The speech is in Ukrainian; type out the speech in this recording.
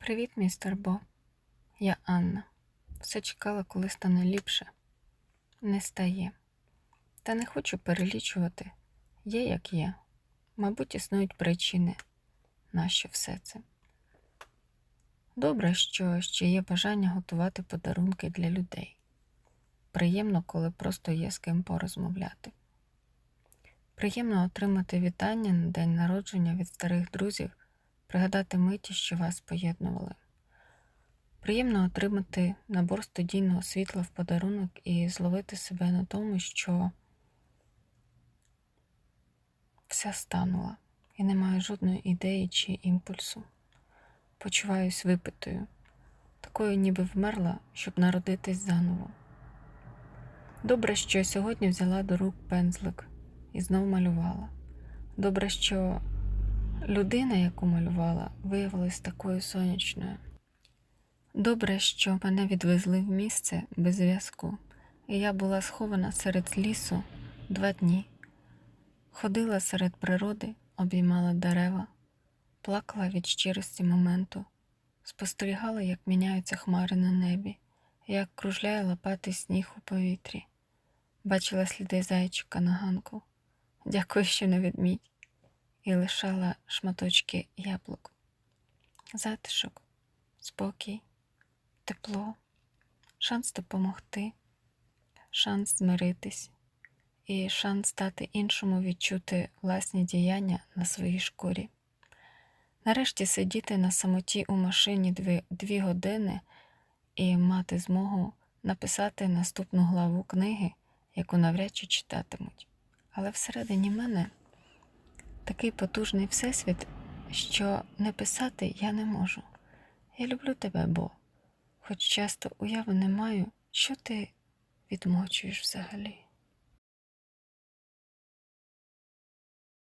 Привіт, містер Бо. Я Анна. Все чекала, коли стане ліпше. Не стає. Та не хочу перелічувати. Є, як є. Мабуть, існують причини, нащо все це. Добре, що ще є бажання готувати подарунки для людей. Приємно, коли просто є з ким порозмовляти. Приємно отримати вітання на день народження від старих друзів, пригадати миті, що вас поєднували. Приємно отримати набор студійного світла в подарунок і зловити себе на тому, що вся станула і не маю жодної ідеї чи імпульсу. Почуваюсь випитою, такою ніби вмерла, щоб народитись заново. Добре, що сьогодні взяла до рук пензлик і знов малювала. Добре, що людина, яку малювала, виявилась такою сонячною. Добре, що мене відвезли в місце без зв'язку, і я була схована серед лісу два дні. Ходила серед природи, обіймала дерева, плакала від щирості моменту, спостерігала, як міняються хмари на небі, як кружляє лопатий сніг у повітрі. Бачила сліди зайчика на ганку. Дякую, що не відмідь, і лишала шматочки яблук. Затишок, спокій, тепло, шанс допомогти, шанс змиритись і шанс дати іншому відчути власні діяння на своїй шкурі. Нарешті сидіти на самоті у машині дві, дві години і мати змогу написати наступну главу книги, яку навряд чи читатимуть. Але всередині мене такий потужний всесвіт, що не писати я не можу. Я люблю тебе, Бо, хоч часто уяви не маю, що ти відмочуєш взагалі.